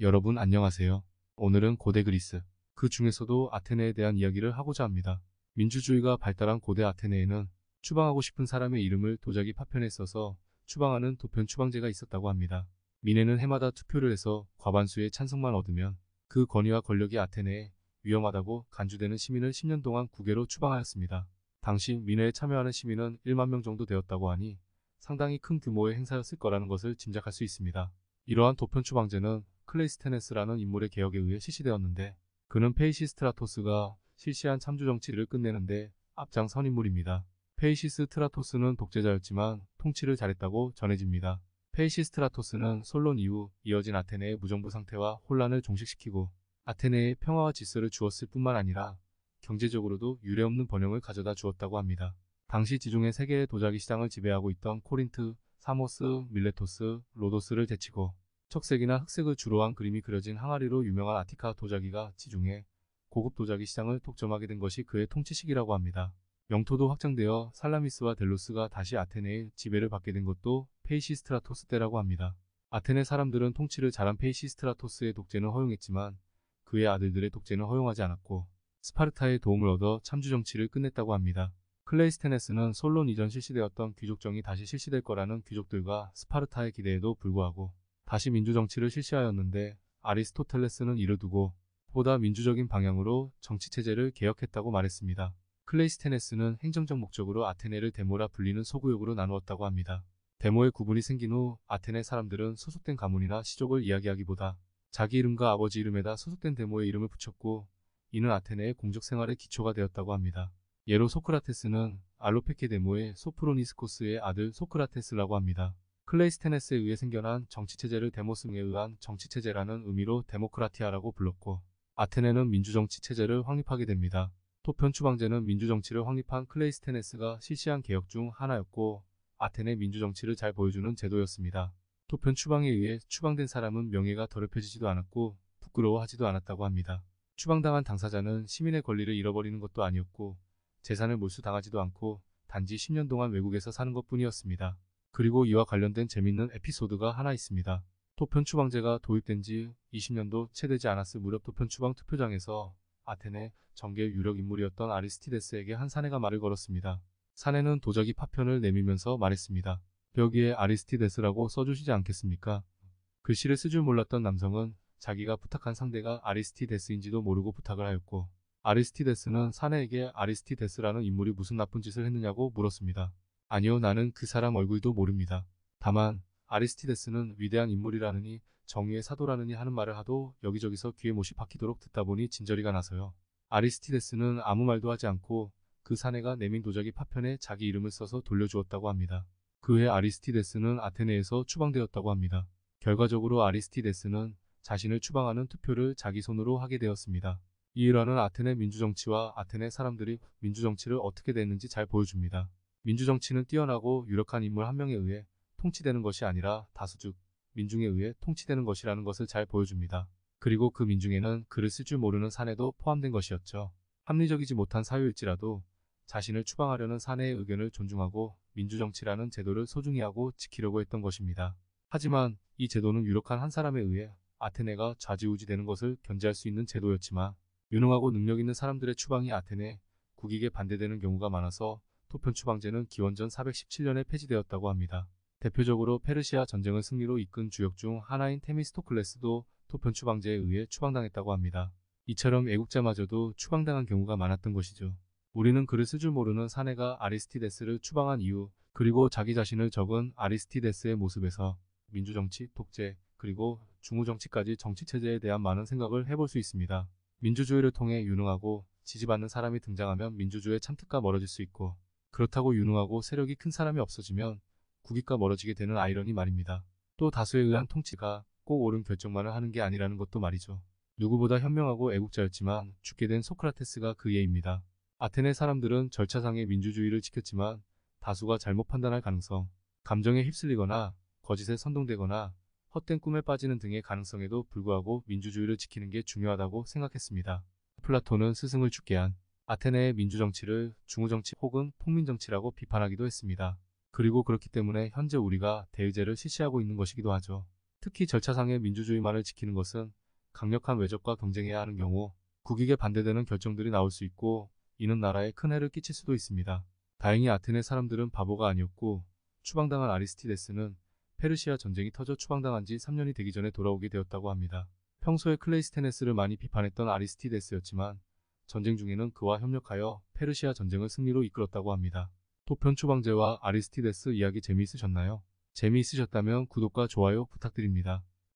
여러분 안녕하세요. 오늘은 고대 그리스, 그 중에서도 아테네에 대한 이야기를 하고자 합니다. 민주주의가 발달한 고대 아테네에는 추방하고 싶은 사람의 이름을 도자기 파편에 써서 추방하는 도편 추방제가 있었다고 합니다. 민회는 해마다 투표를 해서 과반수의 찬성만 얻으면 그 권위와 권력이 아테네에 위험하다고 간주되는 시민을 10년 동안 국외로 추방하였습니다. 당시 민회에 참여하는 시민은 1만 명 정도 되었다고 하니 상당히 큰 규모의 행사였을 거라는 것을 짐작할 수 있습니다. 이러한 도편 추방제는 클레이스테네스라는 인물의 개혁에 의해 실시되었는데 그는 페이시스트라토스가 실시한 참주 정치를 끝내는데 앞장선 인물입니다. 페이시스트라토스는 독재자였지만 통치를 잘했다고 전해집니다. 페이시스트라토스는 솔론 이후 이어진 아테네의 무정부 상태와 혼란을 종식시키고 아테네의 평화와 질서를 주었을 뿐만 아니라 경제적으로도 유례없는 번영을 가져다 주었다고 합니다. 당시 지중해 세계의 도자기 시장을 지배하고 있던 코린트, 사모스, 밀레토스, 로도스를 제치고 척색이나 흑색을 주로 한 그림이 그려진 항아리로 유명한 아티카 도자기가 지중해 고급 도자기 시장을 독점하게 된 것이 그의 통치 시기라고 합니다. 영토도 확장되어 살라미스와 델로스가 다시 아테네의 지배를 받게 된 것도 페이시스트라토스 때라고 합니다. 아테네 사람들은 통치를 잘한 페이시스트라토스의 독재는 허용했지만 그의 아들들의 독재는 허용하지 않았고 스파르타의 도움을 얻어 참주 정치를 끝냈다고 합니다. 클레이스테네스는 솔론 이전 실시되었던 귀족정이 다시 실시될 거라는 귀족들과 스파르타의 기대에도 불구하고 다시 민주정치를 실시하였는데 아리스토텔레스는 이를 두고 보다 민주적인 방향으로 정치체제를 개혁했다고 말했습니다. 클레이스테네스는 행정적 목적으로 아테네를 데모라 불리는 소구역으로 나누었다고 합니다. 데모의 구분이 생긴 후 아테네 사람들은 소속된 가문이나 시족을 이야기하기보다 자기 이름과 아버지 이름에다 소속된 데모의 이름을 붙였고 이는 아테네의 공적 생활의 기초가 되었다고 합니다. 예로 소크라테스는 알로페케 데모의 소프로니스코스의 아들 소크라테스라고 합니다. 클레이스테네스에 의해 생겨난 정치체제를 데모스에 의한 정치체제라는 의미로 데모크라티아라고 불렀고 아테네는 민주정치체제를 확립하게 됩니다. 토편 추방제는 민주정치를 확립한 클레이스테네스가 실시한 개혁 중 하나였고 아테네 민주정치를 잘 보여주는 제도였습니다. 토편 추방에 의해 추방된 사람은 명예가 더럽혀지지도 않았고 부끄러워하지도 않았다고 합니다. 추방당한 당사자는 시민의 권리를 잃어버리는 것도 아니었고 재산을 몰수당하지도 않고 단지 10년 동안 외국에서 사는 것 뿐이었습니다. 그리고 이와 관련된 재밌는 에피소드가 하나 있습니다. 토편 추방제가 도입된 지 20년도 채 되지 않았을 무렵 토편 추방 투표장에서 아테네 정계 유력 인물이었던 아리스티데스에게 한 사내가 말을 걸었습니다. 사내는 도자기 파편을 내밀면서 말했습니다. 벽위에 아리스티데스라고 써주시지 않겠습니까? 글씨를 쓸 줄 몰랐던 남성은 자기가 부탁한 상대가 아리스티데스인지도 모르고 부탁을 하였고 아리스티데스는 사내에게 아리스티데스라는 인물이 무슨 나쁜 짓을 했느냐고 물었습니다. 아니요 나는 그 사람 얼굴도 모릅니다. 다만 아리스티데스는 위대한 인물이라느니 정의의 사도라느니 하는 말을 하도 여기저기서 귀에 못이 박히도록 듣다 보니 진저리가 나서요. 아리스티데스는 아무 말도 하지 않고 그 사내가 내민 도자기 파편에 자기 이름을 써서 돌려주었다고 합니다. 그 해 아리스티데스는 아테네에서 추방되었다고 합니다. 결과적으로 아리스티데스는 자신을 추방하는 투표를 자기 손으로 하게 되었습니다. 이 일화는 아테네 민주정치와 아테네 사람들이 민주정치를 어떻게 됐는지 잘 보여줍니다. 민주정치는 뛰어나고 유력한 인물 한 명에 의해 통치되는 것이 아니라 다수 즉 민중에 의해 통치되는 것이라는 것을 잘 보여줍니다. 그리고 그 민중에는 글을 쓸 줄 모르는 사내도 포함된 것이었죠. 합리적이지 못한 사유일지라도 자신을 추방하려는 사내의 의견을 존중하고 민주정치라는 제도를 소중히 하고 지키려고 했던 것입니다. 하지만 이 제도는 유력한 한 사람에 의해 아테네가 좌지우지되는 것을 견제할 수 있는 제도였지만 유능하고 능력 있는 사람들의 추방이 아테네 국익에 반대되는 경우가 많아서 토편 추방제는 기원전 417년에 폐지되었다고 합니다. 대표적으로 페르시아 전쟁을 승리로 이끈 주역 중 하나인 테미스토클레스도 토편 추방제에 의해 추방당했다고 합니다. 이처럼 애국자마저도 추방당한 경우가 많았던 것이죠. 우리는 글을 쓸줄 모르는 사내가 아리스티데스를 추방한 이유, 그리고 자기 자신을 적은 아리스티데스의 모습에서 민주정치, 독재, 그리고 중후정치까지 정치체제에 대한 많은 생각을 해볼 수 있습니다. 민주주의를 통해 유능하고 지지받는 사람이 등장하면 민주주의의 참특과 멀어질 수 있고 그렇다고 유능하고 세력이 큰 사람이 없어지면 국익과 멀어지게 되는 아이러니 말입니다. 또 다수에 의한 통치가 꼭 옳은 결정만을 하는 게 아니라는 것도 말이죠. 누구보다 현명하고 애국자였지만 죽게 된 소크라테스가 그 예입니다. 아테네 사람들은 절차상의 민주주의를 지켰지만 다수가 잘못 판단할 가능성, 감정에 휩쓸리거나 거짓에 선동되거나 헛된 꿈에 빠지는 등의 가능성에도 불구하고 민주주의를 지키는 게 중요하다고 생각했습니다. 플라톤은 스승을 죽게 한 아테네의 민주정치를 중후정치 혹은 폭민정치라고 비판하기도 했습니다. 그리고 그렇기 때문에 현재 우리가 대의제를 실시하고 있는 것이기도 하죠. 특히 절차상의 민주주의만을 지키는 것은 강력한 외적과 경쟁해야 하는 경우 국익에 반대되는 결정들이 나올 수 있고 이는 나라에 큰 해를 끼칠 수도 있습니다. 다행히 아테네 사람들은 바보가 아니었고 추방당한 아리스티데스는 페르시아 전쟁이 터져 추방당한 지 3년이 되기 전에 돌아오게 되었다고 합니다. 평소에 클레이스테네스를 많이 비판했던 아리스티데스였지만 전쟁 중에는 그와 협력하여 페르시아 전쟁을 승리로 이끌었다고 합니다. 토편 추방제와 아리스티데스 이야기 재미있으셨나요? 재미있으셨다면 구독과 좋아요 부탁드립니다.